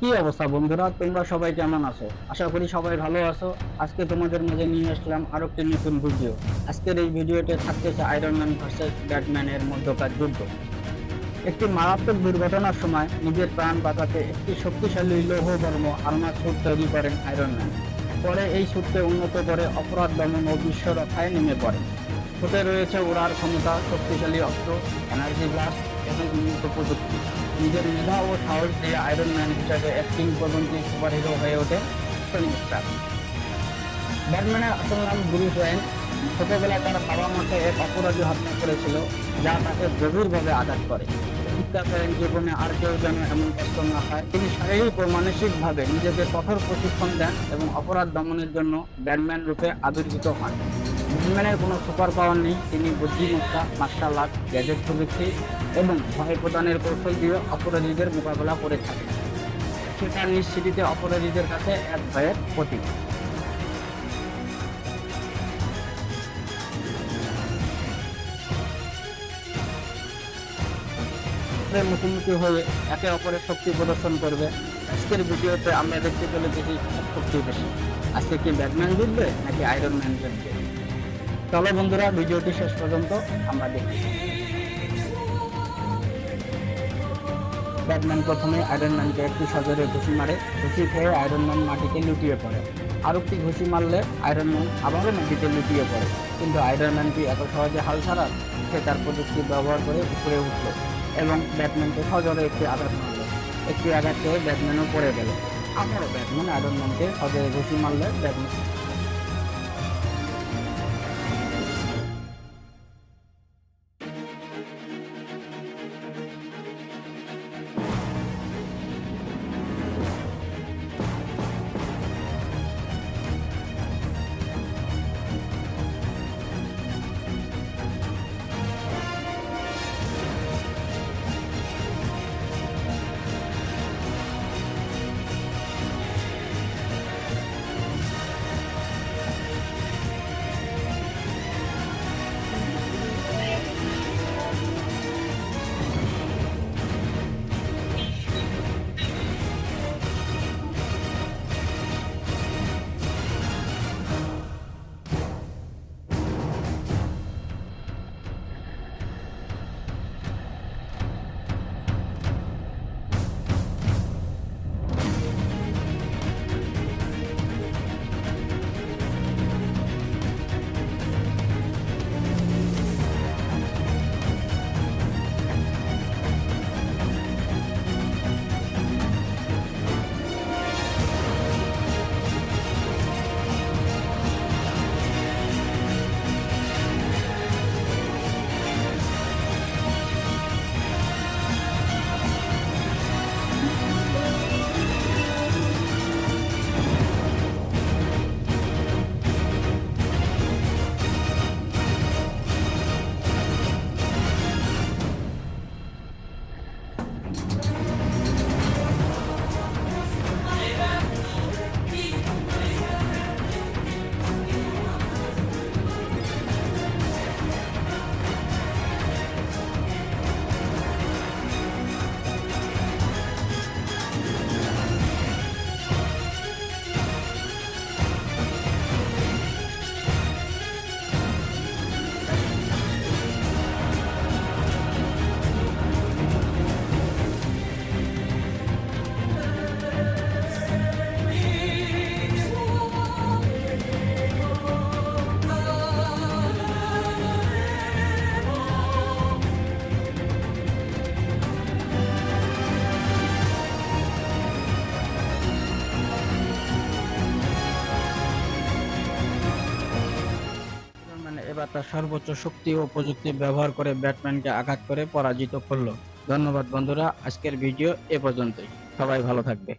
কি অবস্থা বন্ধুরা? তোমরা সবাই কেমন আছো? আশা করি সবাই ভালো আছো। আজকে তোমাদের মাঝে নিয়ে আসলাম আরও একটি নতুন ভিডিও আজকের এই ভিডিওতে থাকতেছে আয়রন ম্যান ভার্সেস ব্যাটম্যানের মধ্যকার যুদ্ধ। একটি মারাত্মক দুর্ঘটনার সময় নিজের প্রাণ বাঁচাতে একটি শক্তিশালী লৌহ বর্ম আর্মার স্যুট তৈরি করেন আয়রন ম্যান পরে এই স্যুটকে উন্নত করে অপরাধ দমন ও বিশ্ব রক্ষায় নেমে পড়ে। স্যুটে রয়েছে উড়ার ক্ষমতা, শক্তিশালী অস্ত্র এনার্জি ব্লাস্ট এবং উন্নত প্রযুক্তি। নিজের মেধা ও সাহস দিয়ে আয়রন ম্যান হিসাবে এক কিংবদন্তি সুপারহিরো হয়ে ওঠে টনি স্টার ব্যাটম্যানের আসল নাম ব্রুস ওয়েন ছোটবেলায় তার বাবা মাকে এক অপরাধী হত্যা করেছিল, যা তাকে গভীরভাবে আঘাত করে। চিৎকার করেন জীবনে আর কেউ যেন এমন কষ্ট না হয় তিনি শারীরিক ও মানসিকভাবে নিজেকে কঠোর প্রশিক্ষণ দেন এবং অপরাধ দমনের জন্য ব্যাটম্যান রূপে আবির্ভূত হন। ব্যাটম্যানের কোনো সুপার পাওয়ার নেই। তিনি বুদ্ধিমত্তা মার্শাল আর্ট গ্যাজেট প্রযুক্তি এবং ভয় প্রদানের কৌশল দিয়ে অপরাধীদের মোকাবেলা করে থাকেন। সেটা নিশ্চিতিতে অপরাধীদের কাছে এক ভয়ের প্রতীক। মুখোমুখি হয়ে একে অপরের শক্তি প্রদর্শন করবে। আজকের ভিডিওতে আমরা দেখতে পেলে দেখি শক্তি বেশি। আজকে কি ব্যাটম্যান জিতবে নাকি আয়রন ম্যান জিতবে? চলো বন্ধুরা, ভিডিওটি শেষ পর্যন্ত আমরা দেখি। ব্যাটম্যান প্রথমে আয়রন ম্যানকে একটি সজোরে ঘুষি মারে, ঘুষি খেয়ে আয়রন ম্যান মাটিতে লুটিয়ে পড়ে। আর একটি ঘুষি মারলে আয়রন ম্যান আবারও মাটিতে লুটিয়ে পড়ে। কিন্তু আয়রন ম্যান কি এত সহজে হাল ছাড়ার, সে তার প্রযুক্তি ব্যবহার করে উপরে উঠল এবং ব্যাটম্যানকে সজোরে একটি আঘাত মারলো। একটি আঘাত খেয়ে ব্যাটম্যানও পড়ে গেল। আবারও ব্যাটম্যান আয়রন ম্যানকে সজোরে ঘুষি মারলে ব্যাটম্যান এবার তার সর্বোচ্চ শক্তি ও প্রযুক্তি ব্যবহার করে ব্যাটম্যানকে আঘাত করে পরাজিত করল। ধন্যবাদ বন্ধুরা, আজকের ভিডিও এ পর্যন্তই। সবাই ভালো থাকবে।